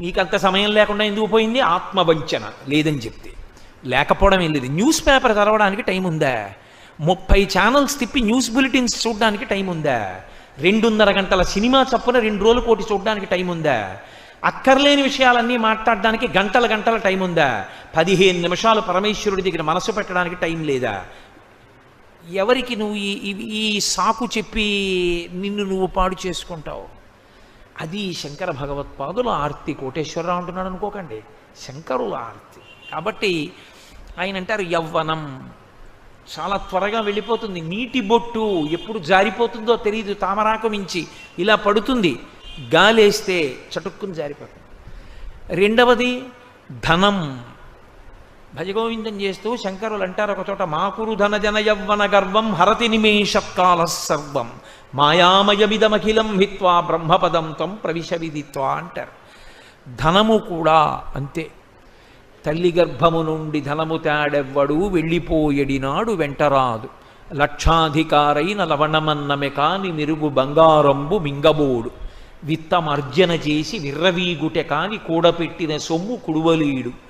నీకంత సమయం లేకుండా ఎందుకు పోయింది? ఆత్మవంచన లేదని చెప్తే. లేకపోవడం ఏం లేదు. న్యూస్ పేపర్ చదవడానికి టైం ఉందా? ముప్పై ఛానల్స్ తిప్పి న్యూస్ బులెటిన్స్ చూడడానికి టైం ఉందా? రెండున్నర గంటల సినిమా చప్పున రెండు రోజులు కోటి చూడడానికి టైం ఉందా? అక్కర్లేని విషయాలన్నీ మాట్లాడడానికి గంటల గంటల టైం ఉందా? పదిహేను నిమిషాలు పరమేశ్వరుడి దగ్గర మనసు పెట్టడానికి టైం లేదా? ఎవరికి నువ్వు ఈ ఈ- ఈ సాకు చెప్పి నిన్ను నువ్వు పాడు చేసుకుంటావు? అది శంకర భగవత్పాదుల ఆర్తి. కోటేశ్వరరావు అంటున్నాడు అనుకోకండి. శంకరుల ఆర్తి. కాబట్టి ఆయన అంటారు యవ్వనం. చాలా త్వరగా వెళ్ళిపోతుంది. నీటి బొట్టు ఎప్పుడు జారిపోతుందో తెలియదు తామరాకు మించి ఇలా పడుతుంది. గాలేస్తే చటుక్కుని జారిపోతుంది. రెండవది ధనం. భజగోవిందం చేస్తూ శంకరులు అంటారు ఒక చోట మాకురు ధన జన యవ్వన గర్వం హరతి నిమేషకాల సర్వం మాయామయమిదమఖిలం హిత్వా బ్రహ్మపదం త్వం ప్రవిశ విదిత్వా అంటారు. ధనము కూడా అంతే. తల్లి గర్భము నుండి ధనము తేడెవ్వడు వెళ్ళిపోయడినాడు వెంటరాదు. లక్షాధికారైన లవణమన్నమె కాని మిరుగు బంగారంబు మింగబోడు. విత్తమర్జన చేసి విర్రవీగుటె కాని కూడపెట్టిన సొమ్ము కుడువలీడు.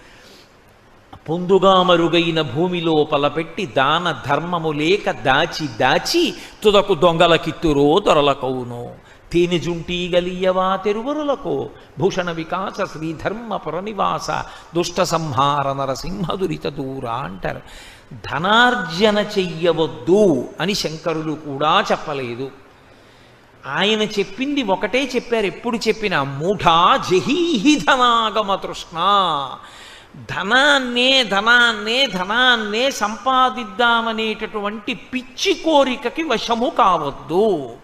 పొందుగా మరుగైన భూమి లోపల పెట్టి దాన ధర్మము లేక దాచి దాచి తుదకు దొంగల కిత్తురో దొరలకవును తేనె జుంటీ గలియవా తెరువరులకు? భూషణ వికాస శ్రీధర్మ పురనివాస దుష్ట సంహార నరసింహ దురిత దూర అంటారు ధనార్జన చెయ్యవద్దు అని శంకరులు కూడా చెప్పలేదు. ఆయన చెప్పింది ఒకటే చెప్పారు. ఎప్పుడు చెప్పిన మూఢా జహీహి ధనాగమ తృష్ణ. ధనాన్నే ధనాన్నే ధనాన్నే సంపాదిద్దామనేటటువంటి పిచ్చి కోరికకి వశము కావద్దు.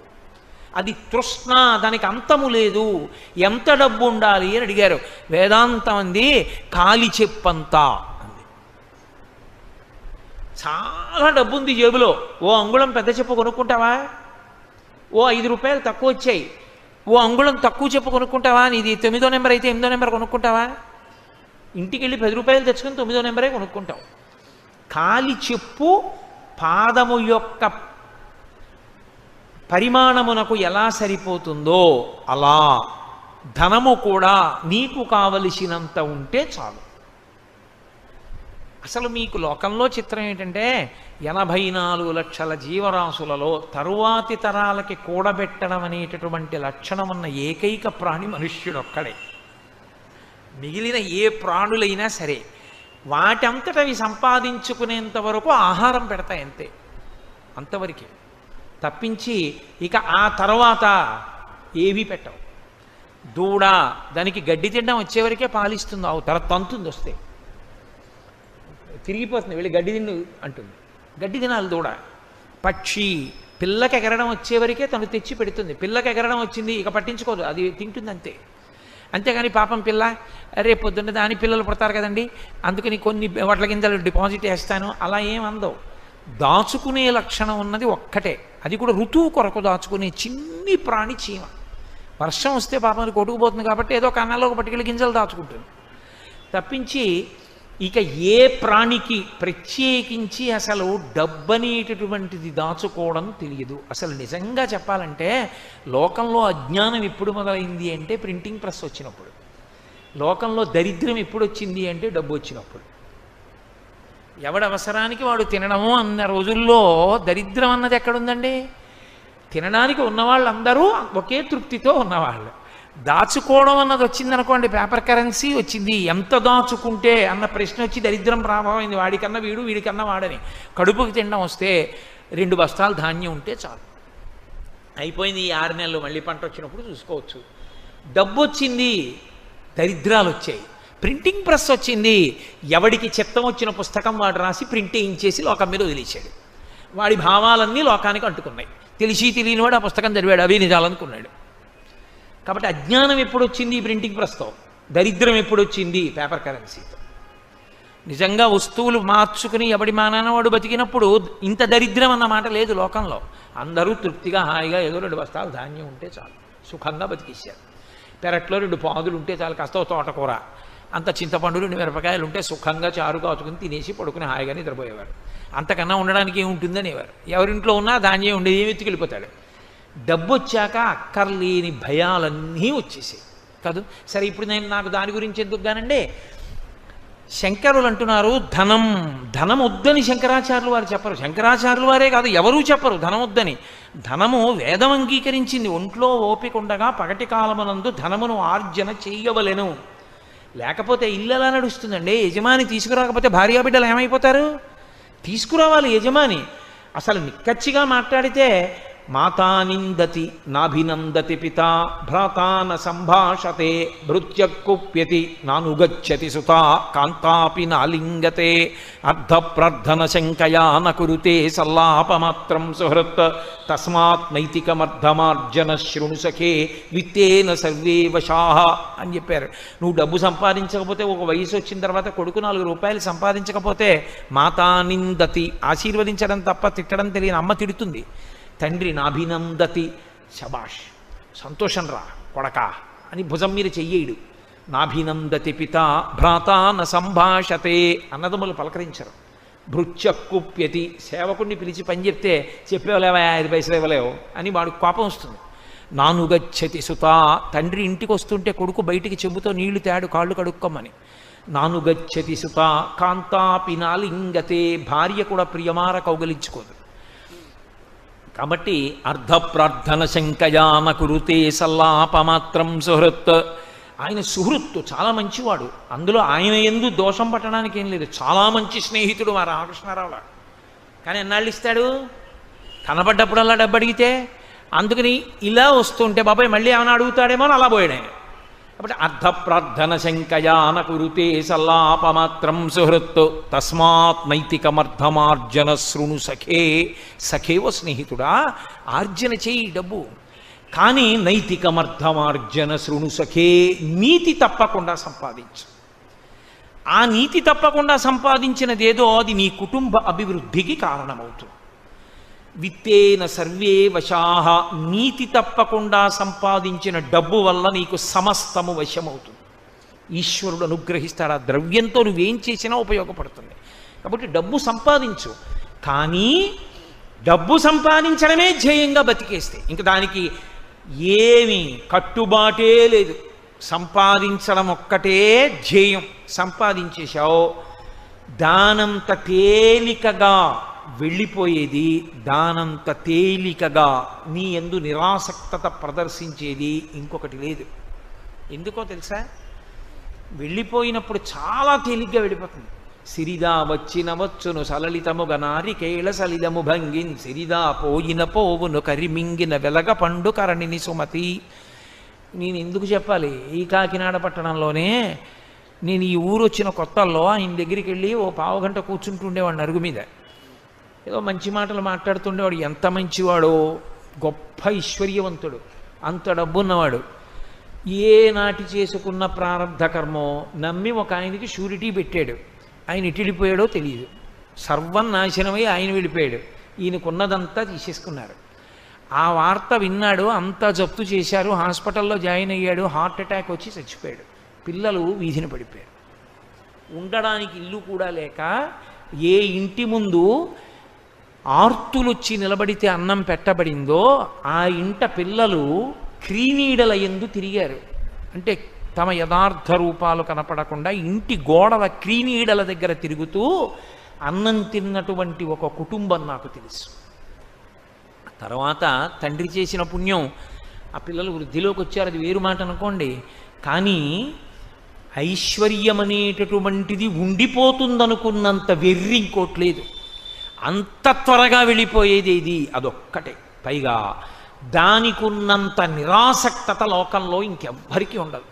అది తృష్ణ దానికి అంతము లేదు. ఎంత డబ్బు ఉండాలి అని అడిగారు. వేదాంతం అంది కాలి చెప్పంతా అంది. చాలా డబ్బు ఉంది జేబులో. ఓ అంగుళం పెద్ద చెప్పు కొనుక్కుంటావా? ఓ ఐదు రూపాయలు తక్కువ వచ్చాయి. ఓ అంగుళం తక్కువ చెప్పు కొనుక్కుంటావా? నీది తొమ్మిదో నెంబర్ అయితే ఎనిమిదో నెంబర్ కొనుక్కుంటావా? ఇంటికి వెళ్ళి పది రూపాయలు తెచ్చుకొని తొమ్మిదో నెంబరే కొనుక్కుంటాం. కాలి చెప్పు పాదము యొక్క పరిమాణమునకు ఎలా సరిపోతుందో అలా ధనము కూడా నీకు కావలసినంత ఉంటే చాలు. అసలు మీకు లోకంలో చిత్రం ఏంటంటే ఎనభై నాలుగు లక్షల జీవరాశులలో తరువాతి తరాలకి కూడబెట్టడం అనేటటువంటి లక్షణం ఉన్న ఏకైక ప్రాణి మనుష్యుడొక్కడే. మిగిలిన ఏ ప్రాణులైనా సరే వాటంతట అవి సంపాదించుకునేంత వరకు ఆహారం పెడతాయి అంతే. అంతవరకే. తప్పించి ఇక ఆ తర్వాత ఏవీ పెట్టవు. దూడ దానికి గడ్డి తినడం వచ్చేవరకే పాలిస్తుంది. ఆవు తర్వాత తంతుంది వస్తే. తిరిగిపోతుంది. వెళ్ళి గడ్డి తిన్ను అంటుంది. గడ్డి తినాలి దూడ. పక్షి పిల్లకి ఎగరడం వచ్చేవరకే తను తెచ్చి పెడుతుంది. పిల్లకి ఎగరడం వచ్చింది ఇక పట్టించుకోదు. అది తింటుంది అంతే అంతేగాని పాపం పిల్ల రేపు పొద్దున్న దాని పిల్లలు పుడతారు కదండి. అందుకని కొన్ని వాటి గింజలు డిపాజిట్ వేస్తాను అలా ఏమందవు దాచుకునే లక్షణం ఉన్నది ఒక్కటే. అది కూడా ఋతువు కొరకు దాచుకునే చిన్ని ప్రాణి చీమ. వర్షం వస్తే పాపం కొట్టుకుపోతుంది కాబట్టి ఏదో కన్నాలో ఒక పట్టుకెళ్ళి గింజలు దాచుకుంటుంది. తప్పించి ఇక ఏ ప్రాణికి ప్రత్యేకించి అసలు డబ్బనేటటువంటిది దాచుకోవడం తెలియదు. అసలు నిజంగా చెప్పాలంటే లోకంలో అజ్ఞానం ఎప్పుడు మొదలైంది అంటే ప్రింటింగ్ ప్రెస్ వచ్చినప్పుడు. లోకంలో దరిద్రం ఎప్పుడు వచ్చింది అంటే డబ్బు వచ్చినప్పుడు. ఎవడ అవసరానికి వాడు తినడము అన్న రోజుల్లో దరిద్రం అన్నది ఎక్కడుందండి? తినడానికి ఉన్నవాళ్ళందరూ ఒకే తృప్తితో ఉన్నవాళ్ళు. దాచుకోవడం అన్నది వచ్చిందనుకోండి పేపర్ కరెన్సీ వచ్చింది. ఎంత దాచుకుంటే అన్న ప్రశ్న వచ్చి దరిద్రం ప్రభావమైంది. వాడికన్నా వీడు వీడికన్నా వాడని. కడుపుకి తినడం వస్తే రెండు బస్తాలు ధాన్యం ఉంటే చాలు. అయిపోయింది ఈ ఆరు నెలలు. మళ్ళీ పంట వచ్చినప్పుడు చూసుకోవచ్చు. డబ్బు వచ్చింది దరిద్రాలు వచ్చాయి. ప్రింటింగ్ ప్రెస్ వచ్చింది ఎవడికి చిత్తం వచ్చిన పుస్తకం వాడు రాసి ప్రింట్ వేయించేసి లోకం మీద వదిలేశాడు. వాడి భావాలన్నీ లోకానికి అంటుకున్నాయి. తెలిసి తెలియని వాడు ఆ పుస్తకం చదివాడు అవి నిజాలనుకున్నాడు కాబట్టి అజ్ఞానం ఎప్పుడు వచ్చింది ఈ ప్రింటింగ్ ప్రెస్తో దరిద్రం ఎప్పుడు వచ్చింది పేపర్ కరెన్సీతో. నిజంగా వస్తువులు మార్చుకుని ఎవడి మానాన వాడు బతికినప్పుడు ఇంత దరిద్రం అన్న మాట లేదు లోకంలో. అందరూ తృప్తిగా హాయిగా ఏదో రెండు బస్తాలు ధాన్యం ఉంటే చాలు. సుఖంగా బతికేశారు. పెరట్లో రెండు పాదులు ఉంటే చాలు కాస్త తోటకూర. అంత చింతపండు రెండు మిరపకాయలు ఉంటే సుఖంగా చారు కాచుకుని తినేసి పడుకుని హాయిగా నిద్రపోయేవారు. అంతకన్నా ఉండడానికి ఏముంటుందనేవారు ఎవరింట్లో ఉన్నా ధాన్యం ఉండేది ఏమి ఎత్తుకెళ్ళిపోతాడు? డబ్బు వచ్చాక అక్కర్లేని భయాలన్నీ వచ్చేసాయి కాదు సరే ఇప్పుడు నేను నాకు దాని గురించి ఎందుకు గానండి శంకరులు అంటున్నారు ధనం ధనం వద్దని శంకరాచార్యులు వారు చెప్పరు. శంకరాచార్యులు వారే కాదు ఎవరూ చెప్పరు ధనం వద్దని. ధనము వేదం అంగీకరించింది ఒంట్లో ఓపిక ఉండగా పగటి కాలమునందు ధనమును ఆర్జన చేయవలెను. లేకపోతే ఇల్లు ఎలా నడుస్తుందండి. యజమాని తీసుకురాకపోతే భార్యాబిడ్డలు ఏమైపోతారు? తీసుకురావాలి యజమాని. అసలు నిక్కచ్చిగా మాట్లాడితే మాతా నిందతి నాభినందతి పితా భ్రాతాన సంభాషతే భృత్యక్కుప్యతి నానుగచ్చతి సుతా కాంతాపి నాలింగతే అర్ధప్రార్థన శంకయా న కురుతే సల్లాపమాత్రం సుహృత్ తస్మాత్ నైతికమర్ధమార్జన శృణు సఖే విత్తేన సర్వే వశాహ అని చెప్పారు. నువ్వు డబ్బు సంపాదించకపోతే ఒక వయసు వచ్చిన తర్వాత కొడుకు నాలుగు రూపాయలు సంపాదించకపోతే మాతా నిందతి ఆశీర్వదించడం తప్ప తిట్టడం తెలియని అమ్మ తిడుతుంది. తండ్రి నాభినందతి. శబాష్ సంతోషం రా కొడక అని భుజం మీద చెయ్యేడు నాభినందతి పిత భ్రాత న సంభాషతే అన్నదమ్ములు పలకరించరు. భృత్యక్కుప్యతి సేవకుణ్ణి పిలిచి పని చెప్తే చెప్పేవలేవా ఐదు పైసలు ఇవ్వలేవు అని వాడు కోపం వస్తుంది. నానుగచ్చతి సుత తండ్రి ఇంటికి వస్తుంటే కొడుకు బయటికి చెబుతో నీళ్ళు తేడు కాళ్ళు కడుక్కోమని. నానుగచ్చతి సుత కాంతా పినాలింగతే భార్య కూడా ప్రియమార కౌగలించుకోదు. కాబట్టి అర్ధప్రార్థన శంకయాన కురుతే సల్లాపమాత్రం సుహృత్. ఆయన సుహృత్తు చాలా మంచివాడు. అందులో ఆయన ఎందు దోషం పట్టడానికి ఏం లేదు. చాలా మంచి స్నేహితుడు మా రామకృష్ణారావు కానీ ఎన్నాళ్ళు ఇస్తాడు? కనబడ్డప్పుడల్లా డబ్బు అడిగితే అందుకని ఇలా వస్తుంటే బాబాయ్ మళ్ళీ ఏమైనా అడుగుతాడేమో అని అలా పోయాడు ఆయన. కాబట్టి అర్ధప్రార్థన శంకయాన కురుతే సల్లాపమాత్రం సుహృత్తు. తస్మాత్ నైతికమర్థమార్జన శృణు సఖే. సఖేవ స్నేహితుడా ఆర్జన చేయి డబ్బు. కానీ నైతికమర్థమార్జన శృణు సఖే నీతి తప్పకుండా సంపాదించు. ఆ నీతి తప్పకుండా సంపాదించినదేదో అది నీ కుటుంబ అభివృద్ధికి కారణమవుతుంది. విత్తేన సర్వే వశాహ నీతి తప్పకుండా సంపాదించిన డబ్బు వల్ల నీకు సమస్తము వశమవుతుంది. ఈశ్వరుడు అనుగ్రహిస్తాడు. ఆ ద్రవ్యంతో నువ్వేం చేసినా ఉపయోగపడుతుంది. కాబట్టి డబ్బు సంపాదించు. కానీ డబ్బు సంపాదించడమే ధ్యేయంగా బతికేస్తే ఇంకా దానికి ఏమి కట్టుబాటే లేదు. సంపాదించడం ఒక్కటే ధ్యేయం. సంపాదించేశావు. దానంత తేలికగా వెళ్ళిపోయేది దానంత తేలికగా నీ ఎందు నిరాసక్తత ప్రదర్శించేది ఇంకొకటి లేదు. ఎందుకో తెలుసా? వెళ్ళిపోయినప్పుడు చాలా తేలిగ్గా వెళ్ళిపోతుంది. సిరిదా వచ్చిన వచ్చును సలలితముగ నారికేళ సలిలము భంగిన్ సిరిదా పోయిన పోవును కరిమింగిన వెలగ పండు కరణిని సుమతి. నేను ఎందుకు చెప్పాలి? ఈ కాకినాడ పట్టణంలోనే నేను ఈ ఊరు వచ్చిన కొత్తల్లో ఆయన దగ్గరికి వెళ్ళి ఓ పావుగంట కూర్చుంటుండేవాడిని అరుగు మీద. ఏదో మంచి మాటలు మాట్లాడుతుండేవాడు. ఎంత మంచివాడో గొప్ప ఐశ్వర్యవంతుడు అంత డబ్బున్నవాడు. ఏ నాటి చేసుకున్న ప్రారంధ కర్మో నమ్మి ఒక ఆయనకి షూరిటీ పెట్టాడు. ఆయన ఇటు తెలియదు. సర్వం నాశనమై ఆయన వెళ్ళిపోయాడు. ఈయనకున్నదంతా తీసేసుకున్నారు. ఆ వార్త విన్నాడు అంతా జప్తు చేశారు హాస్పిటల్లో జాయిన్ అయ్యాడు హార్ట్ అటాక్ వచ్చి చచ్చిపోయాడు. పిల్లలు వీధిన పడిపోయారు. ఉండడానికి ఇల్లు కూడా లేక ఏ ఇంటి ముందు ఆర్తులొచ్చి నిలబడితే అన్నం పెట్టబడిందో ఆ ఇంట పిల్లలు క్రీనీడల ఎందు తిరిగారు. అంటే తమ యథార్థ రూపాలు కనపడకుండా ఇంటి గోడల క్రీనీడల దగ్గర తిరుగుతూ అన్నం తిన్నటువంటి ఒక కుటుంబం నాకు తెలుసు. తర్వాత తండ్రి చేసిన పుణ్యం ఆ పిల్లలు వృద్ధిలోకి వచ్చారు అది వేరు మాట అనుకోండి. కానీ ఐశ్వర్యం అనేటటువంటిది ఉండిపోతుందనుకున్నంత వెర్రి ఇంకోట్లేదు. అంత త్వరగా వెళ్ళిపోయేది ఇది. అదొక్కటే. పైగా దానికున్నంత నిరాసక్తత లోకంలో ఇంకెవ్వరికీ ఉండదు.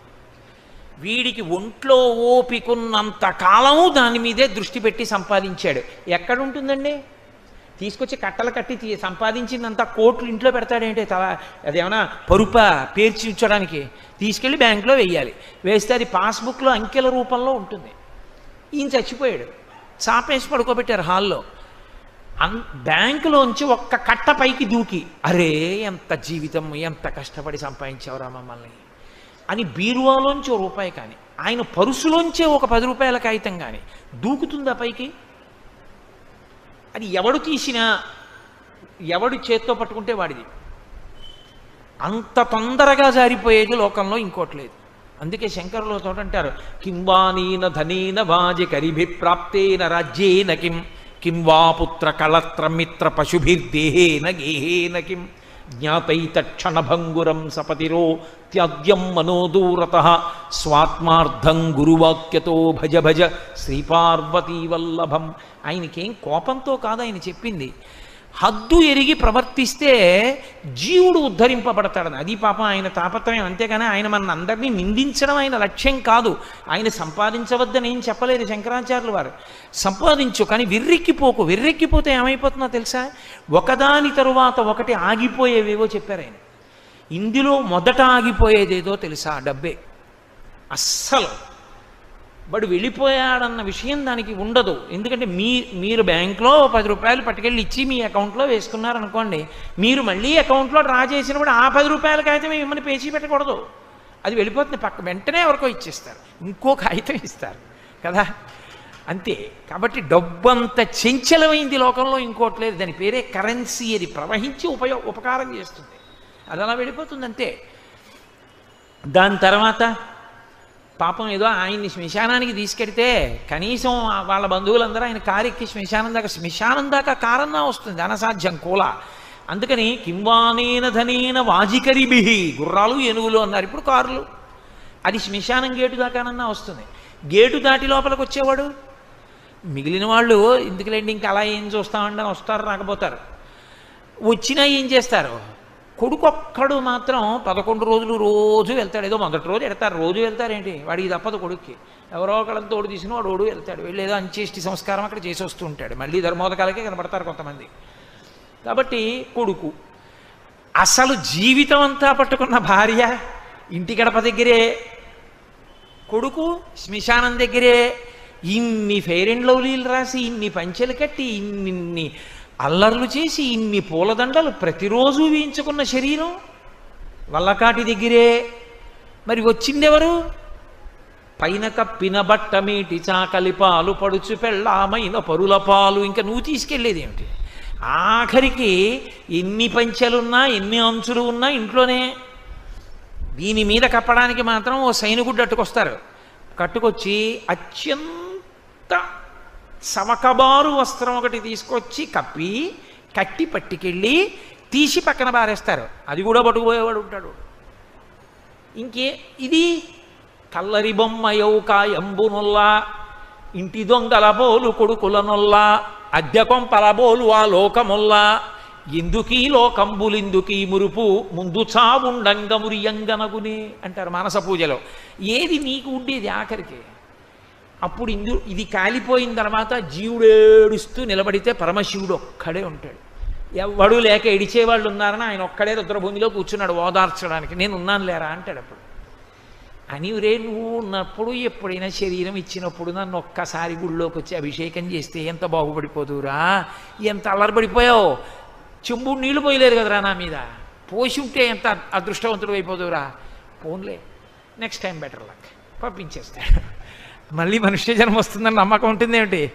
వీడికి ఒంట్లో ఓపికున్నంత కాలము దాని మీదే దృష్టి పెట్టి సంపాదించాడు. ఎక్కడుంటుందండి? తీసుకొచ్చి కట్టలు కట్టి తీ- సంపాదించిందంత కోట్లు ఇంట్లో పెడతాడేంటి? తల అదేమన్నా పరుప పేర్చి ఉంచడానికి? తీసుకెళ్ళి బ్యాంకులో వెయ్యాలి వేస్తే అది పాస్బుక్లో అంకెల రూపంలో ఉంటుంది. ఈయన చచ్చిపోయాడు. చాపేసి పడుకోబెట్టారు హాల్లో. అన్ బ్యాంకులోంచి ఒక్క కట్ట పైకి దూకి. అరే ఎంత జీవితం ఎంత కష్టపడి సంపాదించావురా మమ్మల్ని. అని బీరువాలోంచి ఓ రూపాయి కానీ ఆయన పరుసులోంచే ఒక పది రూపాయల కాగితం కానీ దూకుతుందా పైకి? అది ఎవడు తీసినా ఎవడు చేత్తో పట్టుకుంటే వాడిది. అంత తొందరగా జారిపోయేది లోకంలో ఇంకోటి లేదు. అందుకే శంకరులు తోట అంటారు కింవానీన ధనీన వాజి కరిభి ప్రాప్తేన రాజ్యేన కిం కిం వా పుత్ర కళత్ర మిత్ర పశుభిర్దేహేన గేహేన కిం జ్ఞాతైతక్షణభంగురం సపతిరో త్యాద్యం మనోదూరత స్వాత్మార్థం గురువాక్యతో భజ భజ శ్రీపార్వతీవల్లభం ఆయనకేం కోపంతో కాదు ఆయన చెప్పింది హద్దు ఎరిగి ప్రవర్తిస్తే జీవుడు ఉద్ధరింపబడతాడని. అది పాపం ఆయన తాపత్రయం. అంతేగాని ఆయన మన అందరినీ నిందించడం ఆయన లక్ష్యం కాదు. ఆయన సంపాదించవద్దని ఏం చెప్పలేదు శంకరాచార్యులు వారు. సంపాదించు కానీ విర్రెక్కిపోకు. విర్రెక్కిపోతే ఏమైపోతుందో తెలుసా? ఒకదాని తరువాత ఒకటి ఆగిపోయేవేవో చెప్పారు ఆయన. ఇందులో మొదట ఆగిపోయేదేదో తెలుసా? డబ్బే. అస్సలు. వాడు వెళ్ళిపోయాడన్న విషయం దానికి ఉండదు. ఎందుకంటే మీ మీరు బ్యాంక్లో పది రూపాయలు పట్టుకెళ్ళి ఇచ్చి మీ అకౌంట్లో వేసుకున్నారనుకోండి మీరు మళ్ళీ అకౌంట్లో డ్రా చేసినప్పుడు ఆ పది రూపాయలకైతే కాగితం మిమ్మల్ని పేచీ పెట్టకూడదు. అది వెళ్ళిపోతుంది పక్క వెంటనే ఎవరికో ఇచ్చేస్తారు. ఇంకో కాగితం ఇస్తారు. కదా? అంతే. కాబట్టి డబ్బు అంత చెంచలమైంది లోకంలో ఇంకోటి లేదు. దాని పేరే కరెన్సీ. అది ప్రవహించి ఉపయోగ ఉపకారం చేస్తుంది. అది అలా వెళ్ళిపోతుంది అంతే దాని తర్వాత పాపం ఏదో ఆయన్ని శ్మశానానికి తీసుకెడితే కనీసం వాళ్ళ బంధువులందరూ ఆయన కారు ఎక్కి శ్మశానం దాకా శ్మశానం దాకా కారన్నా వస్తుంది అనసాధ్యం కూల. అందుకని కింవానేన ధనేన వాజికరిబిహి గుర్రాలు ఏనుగులు అన్నారు ఇప్పుడు కారులు. అది శ్మశానం గేటు దాకానన్నా వస్తుంది. గేటు దాటి లోపలికి వచ్చేవాడు? మిగిలిన వాళ్ళు ఎందుకులేండి ఇంకా అలా ఏం చూస్తామంటే వస్తారు రాకపోతారు. వచ్చినా ఏం చేస్తారు? కొడుకొక్కడు మాత్రం పదకొండు రోజులు రోజు వెళ్తాడు. ఏదో మొదటి రోజు వెళ్తారు రోజు వెళ్తారేంటి? వాడికి తప్పదు కొడుక్కి. ఎవరో ఒకళ్ళని తోడు తీసిన వాడు ఓడు వెళ్తాడు. వెళ్ళి ఏదో అంచేష్టి సంస్కారం అక్కడ చేసి వస్తూ ఉంటాడు. మళ్ళీ ధర్మోదకాలకే కనబడతారు కొంతమంది. కాబట్టి కొడుకు అసలు జీవితం అంతా పట్టుకున్న భార్య ఇంటి గడప దగ్గరే కొడుకు శ్మశానం దగ్గరే ఇన్ని ఫెయిర్ అండ్ లవ్లీలు రాసి ఇన్ని పంచెలు కట్టి ఇన్ని అల్లర్లు చేసి ఇన్ని పూలదండలు ప్రతిరోజు వేయించుకున్న శరీరం? వల్లకాటి దగ్గరే. మరి వచ్చిందెవరు? పైన కప్పిన బట్ట మీటి చాకలి పాలు పడుచు పెళ్ళామైన పరుల పాలు ఇంకా నువ్వు తీసుకెళ్ళేది ఏమిటి ఆఖరికి ఎన్ని పంచెలున్నా ఎన్ని అంచులు ఉన్నా ఇంట్లోనే. దీని మీద కప్పడానికి మాత్రం ఓ సైనికుడు అట్టుకొస్తారు. కట్టుకొచ్చి అత్యంత సమకబారు వస్త్రం ఒకటి తీసుకొచ్చి కప్పి కట్టి పట్టుకెళ్ళి తీసి పక్కన పారేస్తారు. అది కూడా పట్టుకుపోయేవాడు ఉంటాడు. ఇంకే ఇది కల్లరి బొమ్మ యౌకాయంబునుల్లా ఇంటి దొంగల బోలు కొడుకులనుల్లా అద్దె కొంపల బోలు ఆ లోకముల్లా. ఎందుకీ లోకంబులిందుకీ మురుపు ముందు చావుండంగ మురియంగనగునే అంటారు మానస పూజలో. ఏది నీకు ఉండేది ఆఖరికి? అప్పుడు ఇందు ఇది కాలిపోయిన తర్వాత జీవుడు ఏడుస్తూ నిలబడితే పరమశివుడు ఒక్కడే ఉంటాడు. ఎవడు లేక ఎడిచేవాళ్ళు ఉన్నారని ఆయన ఒక్కడే రుద్రభూమిలో కూర్చున్నాడు ఓదార్చడానికి. నేను ఉన్నాను లేరా అంటాడు అప్పుడు. అని రే నువ్వు ఉన్నప్పుడు ఎప్పుడైనా శరీరం ఇచ్చినప్పుడు నన్ను ఒక్కసారి గుళ్ళోకి వచ్చి అభిషేకం చేస్తే ఎంత బాగుపడిపోదురా ఎంత అల్లరిపడిపోయావు? చెంబుడు నీళ్ళు పోయలేదు కదరా నా మీద? పోసి ఉంటే ఎంత అదృష్టవంతుడు అయిపోదురా పోన్లే. Next time better luck. పంపించేస్తాడు. మళ్ళీ మనుష్య జన్మ వస్తుందని నమ్మకం ఉంటుంది ఏమిటి?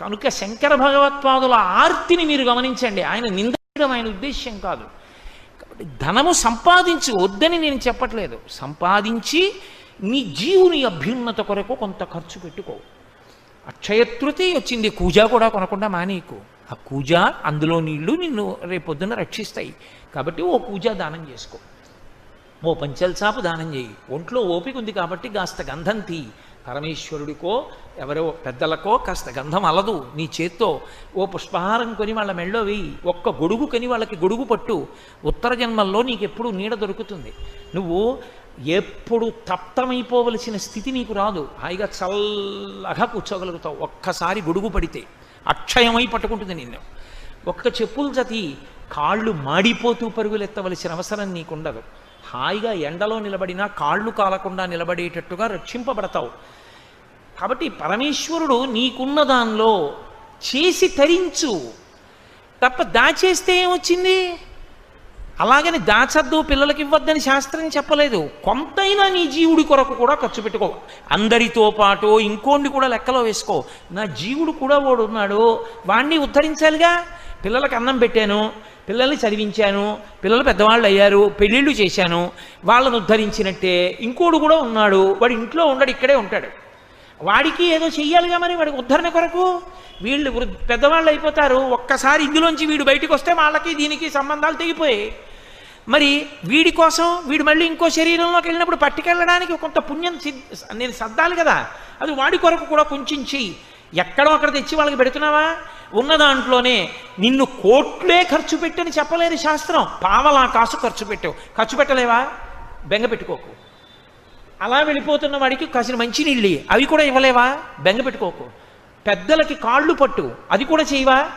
కనుక శంకర భగవత్పాదుల ఆర్తిని మీరు గమనించండి. ఆయన నిందడం ఆయన ఉద్దేశ్యం కాదు. కాబట్టి ధనము సంపాదించి వద్దని నేను చెప్పట్లేదు. సంపాదించి నీ జీవుని అభ్యున్నత కొరకు కొంత ఖర్చు పెట్టుకో. అక్షయతృతి వచ్చింది. కూజ కూడా కొనకుండా మానేకు ఆ కూజ అందులో నీళ్ళు నిన్ను రేపొద్దున రక్షిస్తాయి. కాబట్టి ఓ కూజ దానం చేసుకో. ఓ పంచల్ చాపు దానం చేయి. ఒంట్లో ఓపిక ఉంది కాబట్టి కాస్త గంధం తీ పరమేశ్వరుడికో ఎవరో పెద్దలకో కాస్త గంధం అలదు నీ చేత్తో. ఓ పుష్పహారం కొని వాళ్ళ మెళ్ళో వేయి. ఒక్క గొడుగు కొని వాళ్ళకి గొడుగు పట్టు. ఉత్తర జన్మల్లో నీకు ఎప్పుడు నీడ దొరుకుతుంది. నువ్వు ఎప్పుడు తప్తమైపోవలసిన స్థితి నీకు రాదు. హాయిగా చల్లగా కూర్చోగలుగుతావు. ఒక్కసారి గొడుగు పడితే అక్షయమై పట్టుకుంటుంది నిన్ను. ఒక్క చెప్పులు చతి కాళ్ళు మాడిపోతూ పరుగులెత్తవలసిన అవసరం నీకుండదు. హాయిగా ఎండలో నిలబడినా కాళ్ళు కాలకుండా నిలబడేటట్టుగా రక్షింపబడతావు. కాబట్టి పరమేశ్వరుడు నీకున్న దానిలో చేసి తరించు. తప్ప దాచేస్తే ఏమొచ్చింది? అలాగని దాచద్దు పిల్లలకి ఇవ్వద్దని శాస్త్రం చెప్పలేదు. కొంతైనా నీ జీవుడి కొరకు కూడా ఖర్చు పెట్టుకో. అందరితో పాటు ఇంకోడిని కూడా లెక్కలో వేసుకో. నా జీవుడు కూడా వాడు ఉన్నాడు వాణ్ణి ఉద్ధరించాలిగా? పిల్లలకు అన్నం పెట్టాను పిల్లల్ని చదివించాను పిల్లలు పెద్దవాళ్ళు అయ్యారు పెళ్ళిళ్ళు చేశాను. వాళ్ళను ఉద్ధరించినట్టే ఇంకోడు కూడా ఉన్నాడు. వాడు ఇంట్లో ఉండడు ఇక్కడే ఉంటాడు. వాడికి ఏదో చెయ్యాలిగా మరి వాడికి ఉద్ధరణ కొరకు? వీళ్ళు వృద్ధ- పెద్దవాళ్ళు అయిపోతారు. ఒక్కసారి ఇందులోంచి వీడు బయటికి వస్తే వాళ్ళకి దీనికి సంబంధాలు తెగిపోయి మరి వీడి కోసం వీడు మళ్ళీ ఇంకో శరీరంలోకి వెళ్ళినప్పుడు పట్టుకెళ్ళడానికి కొంత పుణ్యం నేను సర్దాలి కదా. అది వాడి కొరకు కూడా కొంచెం చెయ్యి. ఎక్కడో అక్కడ తెచ్చి వాళ్ళకి పెడుతున్నావా? ఉన్న దాంట్లోనే నిన్ను కోట్లే ఖర్చు పెట్టని చెప్పలేదు శాస్త్రం. పావలా కాసు ఖర్చు పెట్టావు. ఖర్చు పెట్టలేవా? బెంగ పెట్టుకోకు. అలా వెళ్ళిపోతున్న వాడికి కాసిన మంచినీళ్ళు అవి కూడా ఇవ్వలేవా? బెంగ పెట్టుకోకు. పెద్దలకి కాళ్ళు పట్టు. అది కూడా చేయవా?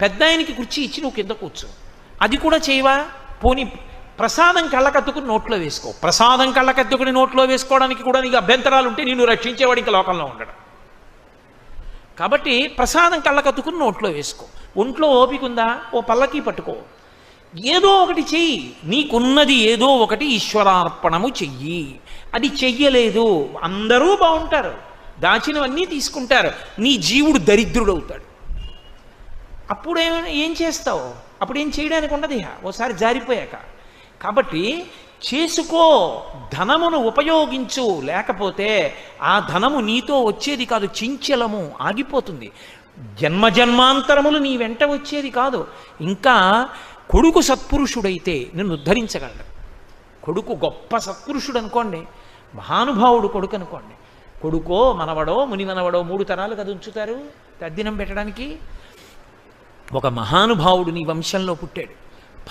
పెద్ద ఆయనకి కుర్చీ ఇచ్చి నువ్వు కింద కూర్చో. అది కూడా చేయవా? పోని ప్రసాదం కళ్ళకద్దుకుని నోట్లో వేసుకో. ప్రసాదం కళ్ళకద్దుకుని నోట్లో వేసుకోవడానికి కూడా నీకు అభ్యంతరాలు ఉంటే నేను రక్షించేవాడు ఇంకా లోకంలో ఉండడం. కాబట్టి ప్రసాదం కళ్ళకద్దుకుని నోట్లో వేసుకో. ఒంట్లో ఓపిక ఉందా? ఓ పల్లకి పట్టుకో. ఏదో ఒకటి చెయ్యి. నీకున్నది ఏదో ఒకటి ఈశ్వరార్పణము చెయ్యి. అది చెయ్యలేదు. అందరూ బాగుంటారు దాచినవన్నీ తీసుకుంటారు. నీ జీవుడు దరిద్రుడవుతాడు. అప్పుడు ఏం ఏం చేస్తావు? అప్పుడు ఏం చేయడానికి ఉండదు ఓసారి జారిపోయాక. కాబట్టి చేసుకో. ధనమును ఉపయోగించు. లేకపోతే ఆ ధనము నీతో వచ్చేది కాదు. చించలము. ఆగిపోతుంది. జన్మ జన్మాంతరములు నీ వెంట వచ్చేది కాదు. ఇంకా కొడుకు సత్పురుషుడైతే నిన్ను ఉద్ధరించగలడు. కొడుకు గొప్ప సత్పురుషుడు అనుకోండి మహానుభావుడు కొడుకు అనుకోండి. కొడుకో మనవడో ముని మనవడో మూడు తరాలు కదా ఉంచుతారు తద్దినం పెట్టడానికి? ఒక మహానుభావుడు నీ వంశంలో పుట్టాడు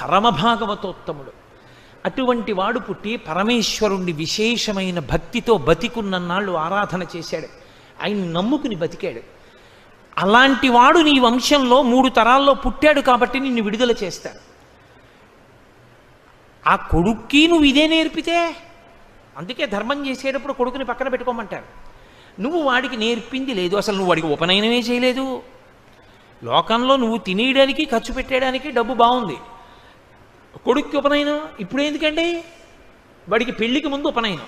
పరమభాగవతోత్తముడు. అటువంటి వాడు పుట్టి పరమేశ్వరుణ్ణి విశేషమైన భక్తితో బతికున్నన్నాళ్ళు ఆరాధన చేశాడు. ఆయన నమ్ముకుని బతికాడు. అలాంటి వాడు నీ వంశంలో మూడు తరాల్లో పుట్టాడు కాబట్టి నిన్ను విడుదల చేస్తాడు. ఆ కొడుక్కి నువ్వు ఇదే నేర్పితే? అందుకే ధర్మం చేసేటప్పుడు కొడుకుని పక్కన పెట్టుకోమంటారు. నువ్వు వాడికి నేర్పింది లేదు అసలు నువ్వు వాడికి ఉపనయనమే చేయలేదు. లోకంలో నువ్వు తినేయడానికి ఖర్చు పెట్టేయడానికి డబ్బు బాగుంది. కొడుక్కి ఉపనయనం ఇప్పుడు ఎందుకండి? వాడికి పెళ్ళికి ముందు ఉపనయనం.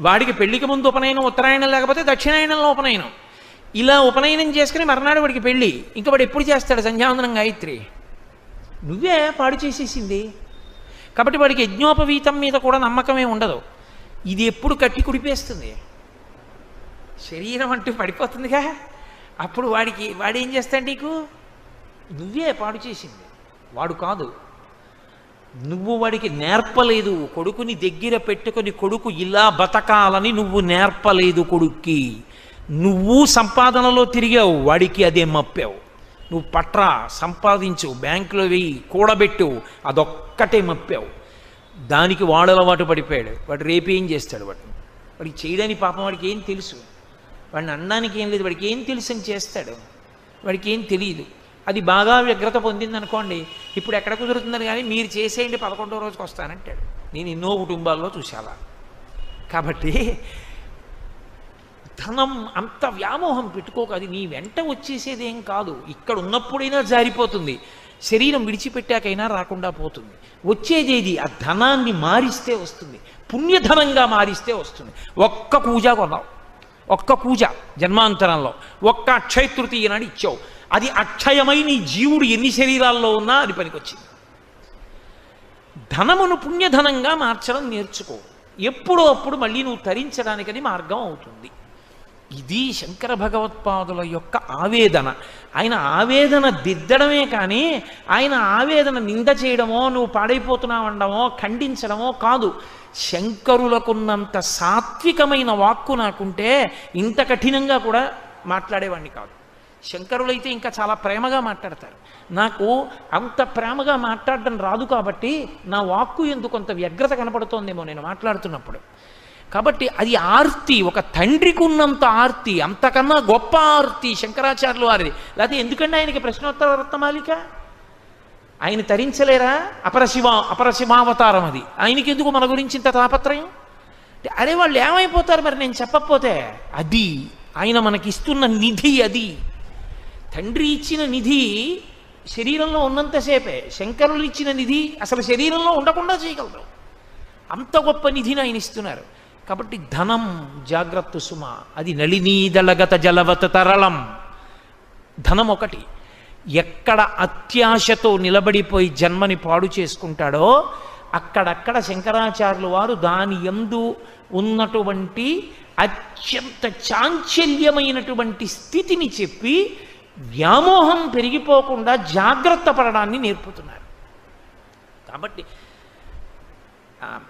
వాడికి పెళ్ళికి ముందు ఉపనయనం ఉత్తరాయణం లేకపోతే దక్షిణాయనంలో ఉపనయనం. ఇలా ఉపనయనం చేసుకుని మర్నాడు వాడికి పెళ్ళి. ఇంకా వాడు ఎప్పుడు చేస్తాడు సంధ్యావందనం గాయత్రి? నువ్వే పాడు చేసేసింది. కాబట్టి వాడికి యజ్ఞోపవీతం మీద కూడా నమ్మకమే ఉండదు. ఇది ఎప్పుడు కట్టి కుడిపేస్తుంది? శరీరం అంటూ పడిపోతుందిగా. అప్పుడు వాడికి వాడేం ఏం చేస్తాడు నీకు? నువ్వే పాడు చేసింది. వాడు కాదు. నువ్వు వాడికి నేర్పలేదు కొడుకుని దగ్గర పెట్టుకొని కొడుకు ఇలా బతకాలని నువ్వు నేర్పలేదు కొడుక్కి. నువ్వు సంపాదనలో తిరిగావు వాడికి అదే మప్పావు. నువ్వు పట్రా సంపాదించు బ్యాంకులో వెయ్యి కూడబెట్టు అదొక్కటే మప్పావు. దానికి వాడు అలవాటు పడిపోయాడు. వాడు రేపు ఏం చేస్తాడు వాడు? వాడికి చేయడానికి పాపం వాడికి ఏం తెలుసు? వాడిని అనడానికి ఏం లేదు. వాడికి ఏం తెలుసు అని చేస్తాడు? వాడికి ఏం తెలియదు అది బాగా వ్యగ్రత పొందిందనుకోండి ఇప్పుడు ఎక్కడ కుదురుతుందని కానీ మీరు చేసేయండి పదకొండో రోజుకి వస్తానంటాడు. నేను ఎన్నో కుటుంబాల్లో చూశాలా. కాబట్టి ధనం అంత వ్యామోహం పెట్టుకోక. అది నీ వెంట వచ్చేసేదేం కాదు. ఇక్కడ ఉన్నప్పుడైనా జారిపోతుంది. శరీరం విడిచిపెట్టాకైనా రాకుండా పోతుంది. వచ్చేదేది ఆ ధనాన్ని మారిస్తే వస్తుంది. పుణ్యధనంగా మారిస్తే వస్తుంది. ఒక్క పూజ కొన్నావు. ఒక్క పూజ జన్మాంతరంలో. ఒక్క అక్షయ తృతీయ నాడు ఇచ్చావు. అది అక్షయమై నీ జీవుడు ఎన్ని శరీరాల్లో ఉన్నా అది పనికొచ్చింది. ధనమును పుణ్యధనంగా మార్చడం నేర్చుకో. ఎప్పుడో అప్పుడు మళ్ళీ నువ్వు తరించడానికి అది మార్గం అవుతుంది. ఇది శంకర భగవత్పాదుల యొక్క ఆవేదన. ఆయన ఆవేదన దిద్దడమే కానీ ఆయన ఆవేదన నింద చేయడమో నువ్వు పాడైపోతున్నావండమో ఖండించడమో కాదు. శంకరులకున్నంత సాత్వికమైన వాక్కు నాకుంటే ఇంత కఠినంగా కూడా మాట్లాడేవాడిని కాదు. శంకరులైతే ఇంకా చాలా ప్రేమగా మాట్లాడతారు. నాకు అంత ప్రేమగా మాట్లాడడం రాదు కాబట్టి నా వాక్కు ఎందుకు కొంత వ్యగ్రత కనపడుతోందేమో నేను మాట్లాడుతున్నప్పుడు. కాబట్టి అది ఆర్తి ఒక తండ్రికి ఉన్నంత ఆర్తి అంతకన్నా గొప్ప ఆర్తి శంకరాచార్యులు వారిది. లేకపోతే ఎందుకంటే ఆయనకి ప్రశ్నోత్తర రత్నమాలిక ఆయన తరించలేరా? అపరశివ అపరశివావతారం అది. ఆయనకి ఎందుకు మన గురించి ఇంత తాపత్రయం? అంటే అరే వాళ్ళు ఏమైపోతారు మరి నేను చెప్పకపోతే? అది ఆయన మనకిస్తున్న నిధి అది. తండ్రి ఇచ్చిన నిధి శరీరంలో ఉన్నంతసేపే శంకరులు ఇచ్చిన నిధి అసలు శరీరంలో ఉండకుండా చేయగలరు. అంత గొప్ప నిధిని ఆయన ఇస్తున్నారు. కాబట్టి ధనం జాగ్రత్త సుమ. అది నళినీదళగత జలవత తరళం. ధనం ఒకటి. ఎక్కడ అత్యాశతో నిలబడిపోయి జన్మని పాడు చేసుకుంటాడో అక్కడక్కడ శంకరాచార్యులు వారు దాని ఎందు ఉన్నటువంటి అత్యంత చాంచల్యమైనటువంటి స్థితిని చెప్పి వ్యామోహం పెరిగిపోకుండా జాగ్రత్త పడడాన్ని నేర్పుతున్నారు. కాబట్టి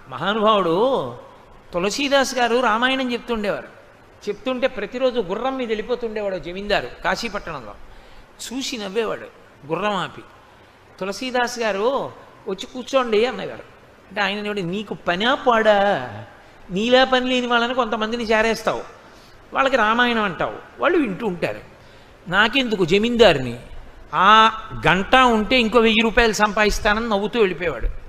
మహానుభావుడు తులసీదాస్ గారు రామాయణం చెప్తుండేవారు. చెప్తుంటే ప్రతిరోజు గుర్రం మీద వెళ్ళిపోతుండేవాడు జమీందారు కాశీపట్టణంలో. చూసి నవ్వేవాడు గుర్రం ఆపి. తులసీదాస్ గారు వచ్చి కూర్చోండి అన్నగారు. అంటే ఆయన నీకు పనా పాడా? నీలా పని లేని వాళ్ళని కొంతమందిని చేరేస్తావు. వాళ్ళకి రామాయణం అంటావు. వాళ్ళు వింటూ ఉంటారు. నాకెందుకు జమీందారిని? ఆ గంట ఉంటే ఇంకో వెయ్యి రూపాయలు సంపాదిస్తానని నవ్వుతూ వెళ్ళిపోయేవాడు.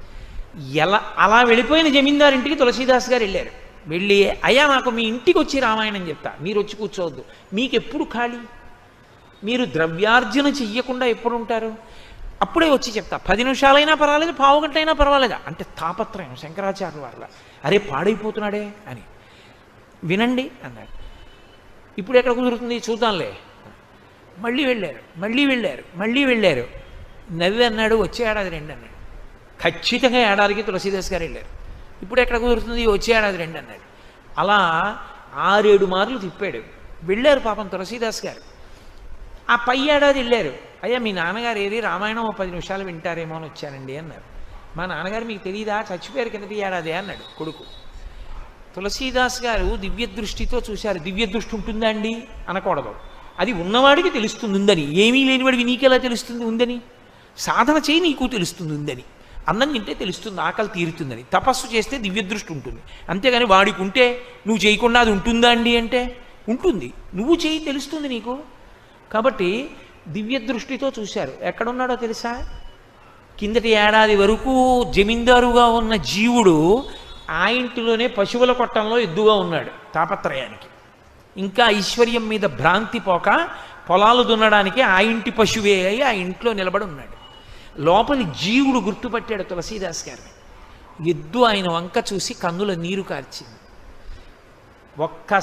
ఎలా అలా వెళ్ళిపోయిన జమీందారింటికి తులసీదాస్ గారు వెళ్ళారు. వెళ్ళి అయ్యా నాకు మీ ఇంటికి వచ్చి రామాయణం చెప్తా. మీరు వచ్చి కూర్చోవద్దు. మీకు ఎప్పుడు ఖాళీ? మీరు ద్రవ్యార్జన చెయ్యకుండా ఎప్పుడు ఉంటారు అప్పుడే వచ్చి చెప్తా. పది నిమిషాలైనా పర్వాలేదు పావు గంట అయినా పర్వాలేదు? అంటే తాపత్రయం శంకరాచార్యుల వల్ల అరే పాడైపోతున్నాడే అని. వినండి అన్నాడు. ఇప్పుడు ఎక్కడ కుదురుతుంది? చూద్దాంలే. మళ్ళీ వెళ్ళారు. మళ్ళీ వెళ్ళారు. మళ్ళీ వెళ్ళారు. నవ్వి అన్నాడు వచ్చే ఏడాది రెండు అన్నాడు. ఖచ్చితంగా ఏడాదికి తులసీదాస్ గారు వెళ్ళారు. ఇప్పుడు ఎక్కడ కుదురుతుంది? వచ్చే ఏడాది రెండు అన్నాడు. అలా ఆరేడు మార్లు తిప్పాడు. వెళ్ళారు పాపం తులసీదాస్ గారు. ఆ పై ఏడాది వెళ్ళారు. అయ్యా మీ నాన్నగారు ఏది? రామాయణం ఓ పది నిమిషాలు వింటారేమో అని వచ్చానండి అన్నారు. మా నాన్నగారు మీకు తెలియదా చచ్చిపోయారు కిందటి ఏడాది అన్నాడు కొడుకు. తులసీదాస్ గారు దివ్య దృష్టితో చూశారు. దివ్య దృష్టి ఉంటుందా అండి? అనకూడదు. అది ఉన్నవాడికి తెలుస్తుంది ఉందని. ఏమీ లేనివాడికి నీకెలా తెలుస్తుంది ఉందని? సాధన చేయి నీకు తెలుస్తుంది ఉందని. అన్నం తింటే తెలుస్తుంది ఆకలి తీరుతుందని. తపస్సు చేస్తే దివ్యదృష్టి ఉంటుంది. అంతేగాని వాడికి ఉంటే నువ్వు చేయకుండా అది ఉంటుందా అండి అంటే? ఉంటుంది. నువ్వు చేయి తెలుస్తుంది నీకు. కాబట్టి దివ్య దృష్టితో చూశారు. ఎక్కడున్నాడో తెలుసా? కిందటి ఏడాది వరకు జమీందారుగా ఉన్న జీవుడు ఆ ఇంటిలోనే పశువుల కొట్టంలో ఎద్దుగా ఉన్నాడు తాపత్రయానికి. ఇంకా ఐశ్వర్యం మీద భ్రాంతి పోక పొలాలు దున్నడానికి ఆ ఇంటి పశువే అయి ఆ ఇంట్లో నిలబడి ఉన్నాడు. లోపలి జీవుడు గుర్తుపట్టాడు తులసీదాస్ గారిని ఎద్దు ఆయన వంక చూసి కన్నుల నీరు కార్చింది. ఒక్క